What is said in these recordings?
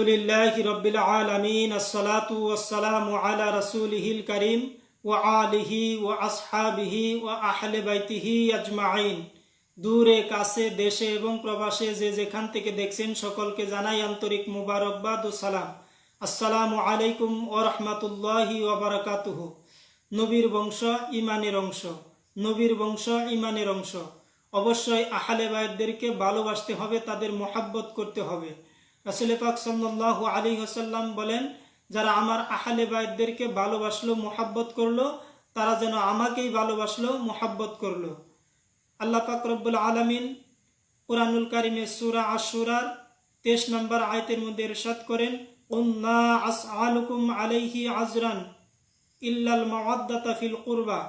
আলহামদুলিল্লাহ রবিল আলমিন, আসসালাতু আসসালাম আলা রসুলহিল করিম ও ও আসহাবিহি ও আহলে বাইতিহি আজমাইন দূরে, কাছে, দেশে এবং প্রবাসে যে যেখান থেকে দেখছেন সকলকে জানাই আন্তরিক মুবারকবাদ ও সালাম। আসসালামু আলাইকুম ও রহমাতুল্লাহি ওবরাকাতুহ নবীর বংশ ইমানের অংশ, নবীর বংশ ইমানের অংশ। অবশ্যই আহলে বায়দেরকে ভালোবাসতে হবে, তাদের মোহাব্বত করতে হবে। রাসুল পাক সাল্লাহ আলী হাসাল্লাম বলেন, যারা আমার আহলে বায়তদেরকে ভালোবাসলো, মোহাব্বত করল, তারা যেন আমাকেই ভালোবাসলো, মোহাব্বত করল। আল্লাহ পাক রব্বুল আলমিন কোরআনুল কারিমে সুরা আশুরার তেইশ নম্বর আয়তের মধ্যে ইরশাদ করেন, উন্না আস আলুকুম আলাইহি আজরান ইল্লাল মাওয়াদ্দাতা ফিল কুরবা।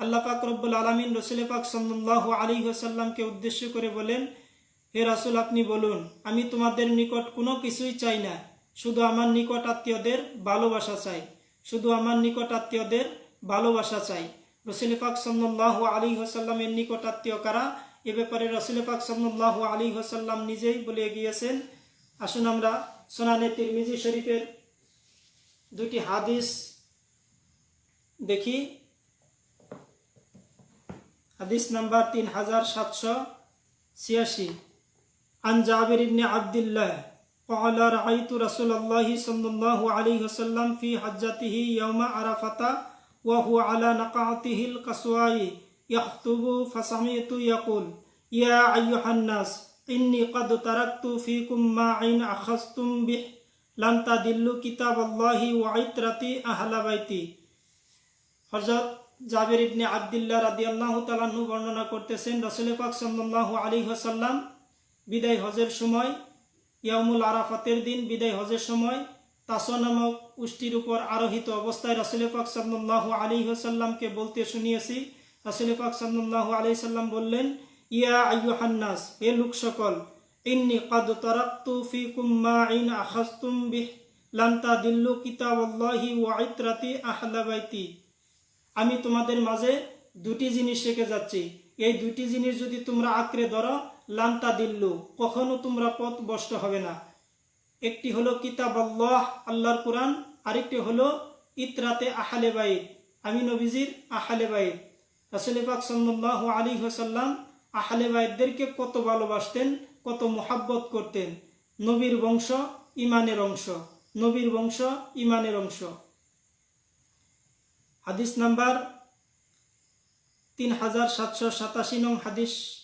আল্লাহ পাক রব্বুল আলমিন রসুল পাক সাল্লাহ আলী সাল্লামকে উদ্দেশ্য করে বলেন হে রাসুল, আপনি বলুন, আমি তোমাদের নিকট কোনো কিছুই চাই না। শুধু আমার নিকট আত্মীয়দের ভালোবাসা চাই। শুধু আমার নিকট আত্মীয়দের ভালোবাসা চাই। রসুল পাক সাল্লাহ আলী হাসাল্লামের নিকট আত্মীয় কারা? এ ব্যাপারে রসুল পাক সাল্লাহ আলী হাসাল্লাম নিজেই বলে গিয়েছেন। আসুন আমরা সোনানে তিরমিজি শরীফের দুটি হাদিস দেখি। হাদিস নাম্বার তিন হাজার সাতশো ছিয়াশি। عن جابر بن عبد الله قال رأيت رسول الله صلى الله عليه وسلم في حجته يوم عرفة وهو على نقعته القصواء يخطب فسمعت يقول يا أيها الناس إني قد تركت فيكم ما إن أخذتم به لن تدلوا كتاب الله وعترتي أهل بيتي হজরত জাবের ইবনে আবদুল্লাহ রাদি আল্লাহ তালাহু বর্ণনা করতেছেন রসুল পাক সাল্লাহ আলী হাসাল্লাম বিদায় হজের সময় ইয়ামুল আরাফাতের দিন বিদায় হজের সময়, তাস নামক উষ্টির উপর আরোহিত অবস্থায় রাসুল পাক সাল্লাহ আলী হাসাল্লামকে বলতে শুনিয়েছি। রাসুল পাক সাল্লাহ আলি সাল্লাম বললেন, ইয়া আইয়ুহান্নাস, হে লোক সকল, ইন্নি কাদ তারাক্তু ফিকুম মা ইন আখাস্তুম বিহ লান্তা দিল্লু কিতাবাল্লাহি ওয়া ইতরাতি আহলা বাইতি। আমি তোমাদের মাঝে দুটি জিনিস রেখে যাচ্ছি। এই দুটি জিনিস যদি তোমরা আঁকড়ে ধরো লান্তা দিল্লু, কখনো তোমরা পথ বষ্ট হবে না। একটি হলো কিতাব আল্লাহ, আল্লাহর কোরআন, আরেকটি হলো ইতরাতে আহালে বাইদ আমি নবীজির আহালে বাইদ রাসুল পাক সাল্লাহ আলী হাসাল্লাম আহালে বাইদদেরকে কত ভালোবাসতেন, কত মোহাব্বত করতেন। নবীর বংশ ইমানের অংশ, নবীর বংশ ইমানের অংশ। হাদিস নাম্বার তিন হাজার সাতশো সাতাশি নং হাদিস।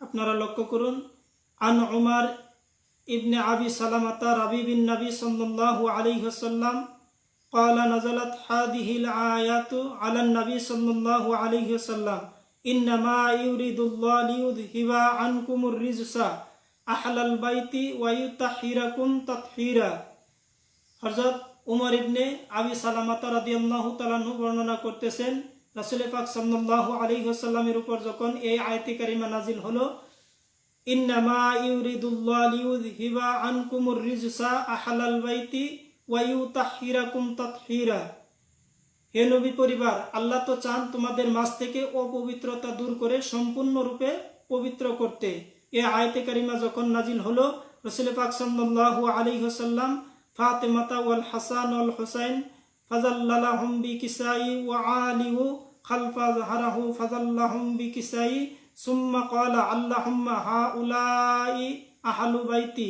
আপনারা লক্ষ্য করুন আন উমার ইবনে আবি সালামাতা রাবি বিন নবী সাল্লাল্লাহু আলাইহি ওয়াসাল্লাম قال نزلت هذه الآيات على النبي صلى الله عليه وسلم إنما يريد الله ليذهب عنكم الرجس أهل البيت ويطهركم تطهيرا হযরত উমর ইবনে আবি সালামাতা রাদিয়াল্লাহু তাআলা বর্ণনা করতেছেন রাসূল পাক সাল্লাল্লাহু আলাইহি ওয়াসাল্লামের উপর যখন এই আয়াতে কারিমা নাজিল হলো বাইতি পরিবার, আল্লাহ তো চান তোমাদের মাঝ থেকে অপবিত্রতা দূর করে সম্পূর্ণরূপে পবিত্র করতে। এ আয়াতে কারিমা যখন নাজিল হলো, রসুল পাক সাল্লাল্লাহু আলাইহি ওয়াসাল্লাম ফাতেমাতা ওয়াল হাসান হুসাইন ফাজাল্লালাহুম বিকিসাই ওয়া আলিহু খালফা জাহারাহু ফাজাল্লাহুম বিকিসাই, সুম্মা ক্বালা আল্লাহুম্মা হাউলাই আহলু বাইতি।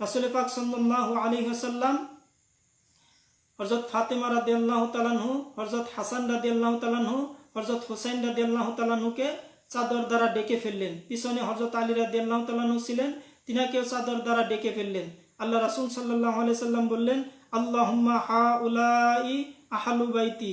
রাসূল পাক সাল্লাল্লাহু আলাইহি ওয়াসাল্লাম, হযরত ফাতেমা রাদিয়াল্লাহু তাআলাহু হযরত হাসান রাদিয়াল্লাহু তাআলাহু হযরত হুসাইন রাদিয়াল্লাহু তাআলাহুকে চাদর দ্বারা ডেকে ফেললেন। পিছনে হযরত আলী রাদিয়াল্লাহু তাআলাহু ছিলেন, তিনাকেও চাদর দ্বারা ডেকে ফেললেন। আল্লাহ রাসূল সাল্লাল্লাহু আলাইহি সাল্লাম বললেন, আল্লাহুম্মা হাউলাই আহালু বাইতি।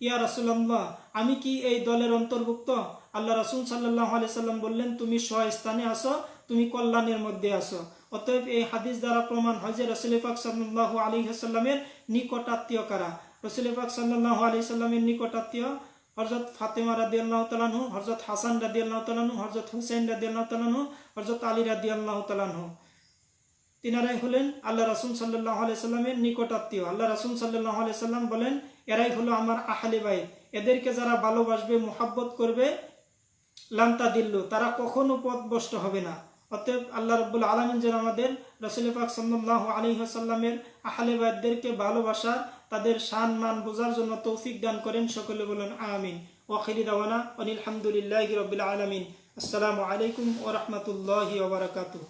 ইয়া রাসূলুল্লাহ, আমি কি এই দলের অন্তর্ভুক্ত? আল্লাহ রাসূল সাল্লাল্লাহু আলাইহি সাল্লাম বললেন, তুমি স্বস্থানে আসো তুমি কল্যাণের মধ্যে আসো অতএব এই হাদিস দ্বারা প্রমাণ হয় যে রসুল পাক সাল্লাহ আলী সাল্লামের নিকটাত্মীয় কারা? রসুল পাক সাল্লাহ আলী সাল্লামের নিকটাত্মীয় হরজত ফাতেমা রাদি আল্লাহ তালানহু হরজত হাসান রাদি আল্লাহ তালানহু হরজত হুসেন রাদি আল্লাহ তালানহু হরজত আলী রাদি আল্লাহ তালানহু তিনারাই হলেন আল্লাহ রাসুল সাল্লাহ সাল্লামের নিকটাত্মীয়। আল্লাহ রাসুল সাল্লাহ সাল্লাম বলেন এরাই হলো আমার আহালি ভাই এদেরকে যারা ভালোবাসবে, মোহাব্বত করবে, লান্তা দিল্লু, তারা কখনো পথভ্রষ্ট হবে না। অতএব আল্লাহ রব্বুল আলমিন যেন আমাদের রসুল পাক সাল্লাহ আলী সাল্লামের আহালে বাইদদেরকে ভালোবাসার তাদের সান মান বোঝার জন্য তৌফিক দান করেন, সকলে বলেন আমিন। ওয়াখিরি দাওয়ানা অনিল হামদুলিল্লাহ রবিল আলমিন। আসসালামু আলাইকুম ওরহমতুল্লাহ ওবরাকাতুহ